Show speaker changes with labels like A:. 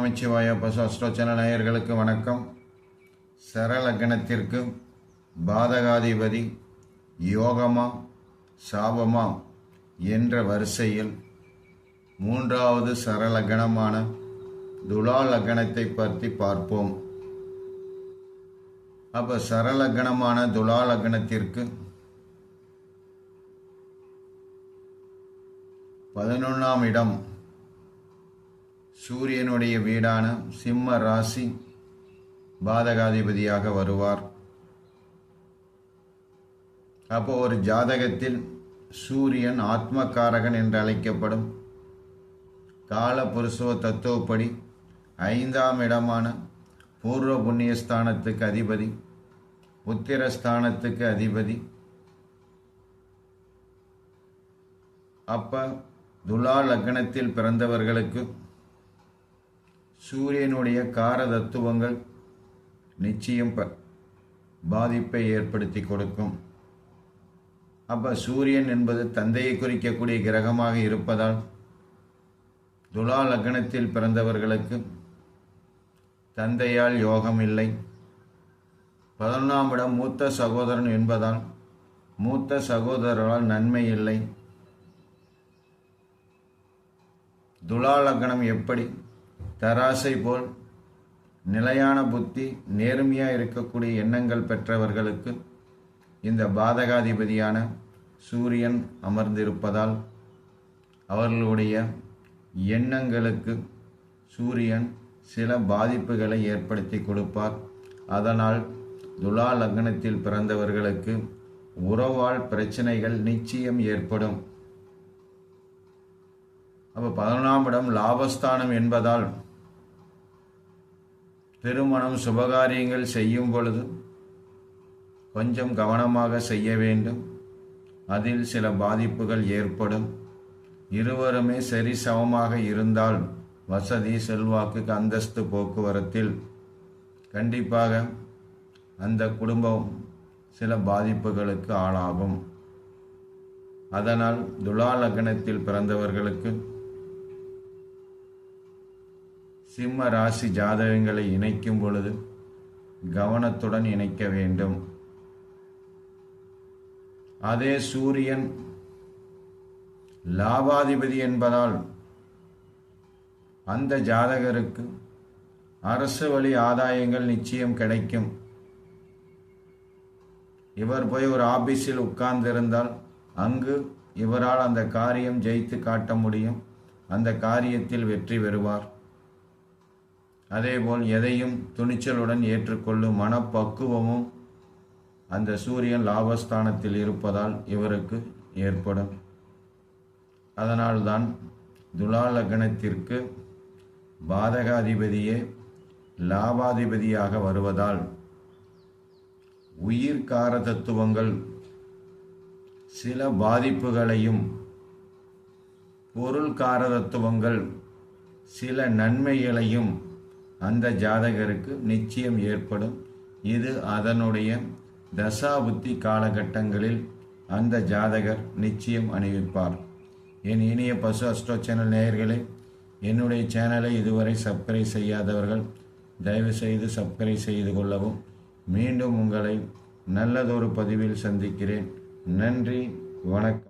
A: நமச்சிவாய பசு நேயர்களுக்கு வணக்கம். சரலக்கணத்திற்கு பாதகாதிபதி யோகமா சாபமா என்ற வரிசையில் மூன்றாவது சரலக்கணமான துலா லக்னத்தை பற்றி பார்ப்போம். அப்போ சரலக்கணமான துலா லக்னத்திற்கு பதினொன்றாம் இடம் சூரியனுடைய வீடான சிம்ம ராசி பாதகாதிபதியாக வருவார். அப்போ ஒரு ஜாதகத்தில் சூரியன் ஆத்மகாரகன் என்று அழைக்கப்படும் கால புருஷோ தத்துவப்படி ஐந்தாம் இடமான பூர்வ புண்ணியஸ்தானத்துக்கு அதிபதி உத்திரஸ்தானத்துக்கு அதிபதி. அப்ப துலா லக்னத்தில் பிறந்தவர்களுக்கு சூரியனுடைய கார தத்துவங்கள் நிச்சயம் ப- பாதிப்பை ஏற்படுத்தி கொடுக்கும். அப்போ சூரியன் என்பது தந்தையை குறிக்கக்கூடிய கிரகமாக இருப்பதால் துலா லக்னத்தில் பிறந்தவர்களுக்கு தந்தையால் யோகம் இல்லை. பதினொன்றாம் இடம் மூத்த சகோதரன் என்பதால் மூத்த சகோதரரால் நன்மை இல்லை. துலா லக்னம் எப்படி? தராசை போல் நிலையான புத்தி நேர்மையாக இருக்கக்கூடிய எண்ணங்கள் பெற்றவர்களுக்கு இந்த பாதகாதிபதியான சூரியன் அமர்ந்திருப்பதால் அவர்களுடைய எண்ணங்களுக்கு சூரியன் சில பாதிப்புகளை ஏற்படுத்தி கொடுப்பார். அதனால் துலா லக்னத்தில் பிறந்தவர்களுக்கு உறவால் பிரச்சனைகள் நிச்சயம் ஏற்படும். அப்போ பதினொன்றாம் இடம் லாபஸ்தானம் என்பதால் திருமணம் சுபகாரியங்கள் செய்யும் பொழுது கொஞ்சம் கவனமாக செய்ய வேண்டும். அதில் சில பாதிப்புகள் ஏற்படும். இருவருமே சரி சமமாக இருந்தால் வசதி செல்வாக்கு அந்தஸ்து போக்குவரத்தில் கண்டிப்பாக அந்த குடும்பம் சில பாதிப்புகளுக்கு ஆளாகும். அதனால் துலா லக்னத்தில் பிறந்தவர்களுக்கு சிம்ம ராசி ஜாதகங்களை இணைக்கும் பொழுது கவனத்துடன் இணைக்க வேண்டும். அதே சூரியன் லாபாதிபதி என்பதால் அந்த ஜாதகருக்கு அரசு வழி ஆதாயங்கள் நிச்சயம் கிடைக்கும். இவர் போய் ஒரு ஆபீஸில் உட்கார்ந்திருந்தால் அங்கு இவரால் அந்த காரியம் ஜெயித்து காட்ட முடியும். அந்த காரியத்தில் வெற்றி பெறுவார். அதேபோல் எதையும் துணிச்சலுடன் ஏற்றுக்கொள்ளும் மனப்பக்குவமும் அந்த சூரியன் லாபஸ்தானத்தில் இருப்பதால் இவருக்கு ஏற்படும். அதனால்தான் துலா லக்னத்திற்கு பாதகாதிபதியே லாபாதிபதியாக வருவதால் உயிர்கார தத்துவங்கள் சில பாதிப்புகளையும் பொருள்கார தத்துவங்கள் சில நன்மைகளையும் அந்த ஜாதகருக்கு நிச்சயம் ஏற்படும். இது அதனுடைய தசாபுத்தி காலகட்டங்களில் அந்த ஜாதகர் நிச்சயம் அணிவிப்பார். என் இனிய பசு அஸ்ட்ரோ சேனல் நேயர்களே என்னுடைய சேனலை இதுவரை சப்ஸ்கிரைப் செய்யாதவர்கள் தயவு செய்து சப்ஸ்கிரைப் செய்து கொள்ளவும். மீண்டும் உங்களை நல்லதொரு பதிவில் சந்திக்கிறேன். நன்றி வணக்கம்.